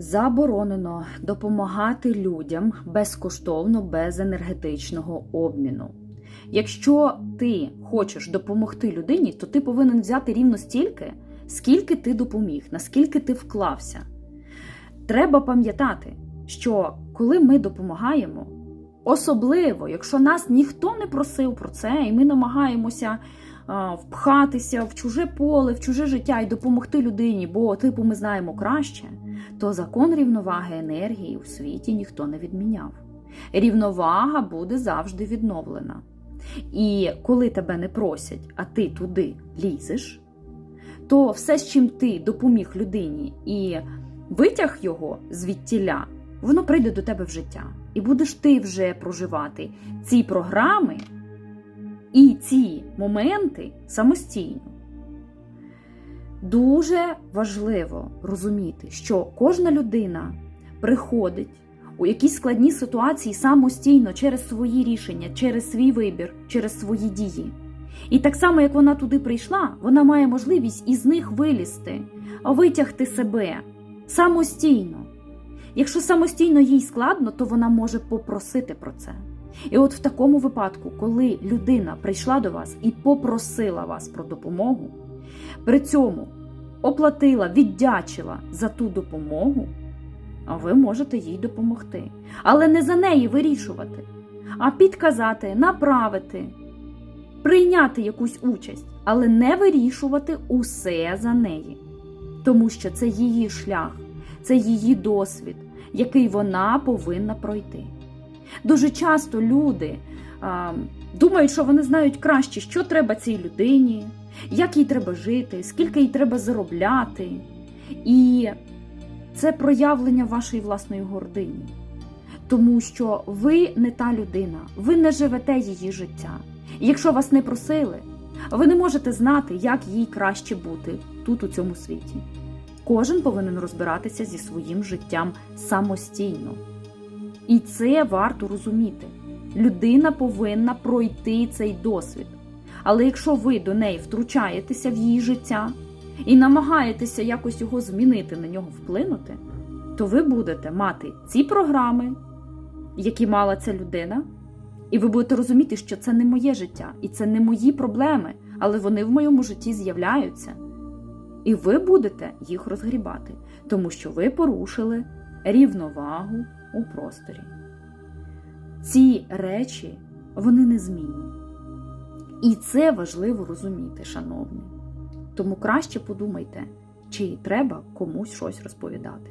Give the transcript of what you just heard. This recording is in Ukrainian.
Заборонено допомагати людям безкоштовно без енергетичного обміну. Якщо ти хочеш допомогти людині, то ти повинен взяти рівно стільки, скільки ти допоміг, наскільки ти вклався. Треба пам'ятати, що коли ми допомагаємо, особливо, якщо нас ніхто не просив про це, і ми намагаємося впхатися в чуже поле, в чуже життя і допомогти людині, бо типу ми знаємо краще, то закон рівноваги енергії у світі ніхто не відміняв. Рівновага буде завжди відновлена. І коли тебе не просять, а ти туди лізеш, то все, з чим ти допоміг людині і витяг його звідтіля, воно прийде до тебе в життя. І будеш ти вже проживати ці програми і ці моменти самостійно. Дуже важливо розуміти, що кожна людина приходить у якісь складні ситуації самостійно через свої рішення, через свій вибір, через свої дії. І так само, як вона туди прийшла, вона має можливість із них вилізти, витягти себе самостійно. Якщо самостійно їй складно, то вона може попросити про це. І от в такому випадку, коли людина прийшла до вас і попросила вас про допомогу, при цьому оплатила, віддячила за ту допомогу, а ви можете їй допомогти. Але не за неї вирішувати, а підказати, направити, прийняти якусь участь, але не вирішувати усе за неї. Тому що це її шлях, це її досвід, який вона повинна пройти. Дуже часто люди а, думають, що вони знають краще, що треба цій людині, як їй треба жити, скільки їй треба заробляти. І це проявлення вашої власної гордині. Тому що ви не та людина, ви не живете її життя. І якщо вас не просили, ви не можете знати, як їй краще бути тут, у цьому світі. Кожен повинен розбиратися зі своїм життям самостійно. І це варто розуміти. Людина повинна пройти цей досвід. Але якщо ви до неї втручаєтеся в її життя і намагаєтеся якось його змінити, на нього вплинути, то ви будете мати ці програми, які мала ця людина, і ви будете розуміти, що це не моє життя і це не мої проблеми, але вони в моєму житті з'являються. І ви будете їх розгрібати, тому що ви порушили рівновагу у просторі. Ці речі вони незмінні. І це важливо розуміти, шановні. Тому краще подумайте, чи треба комусь щось розповідати.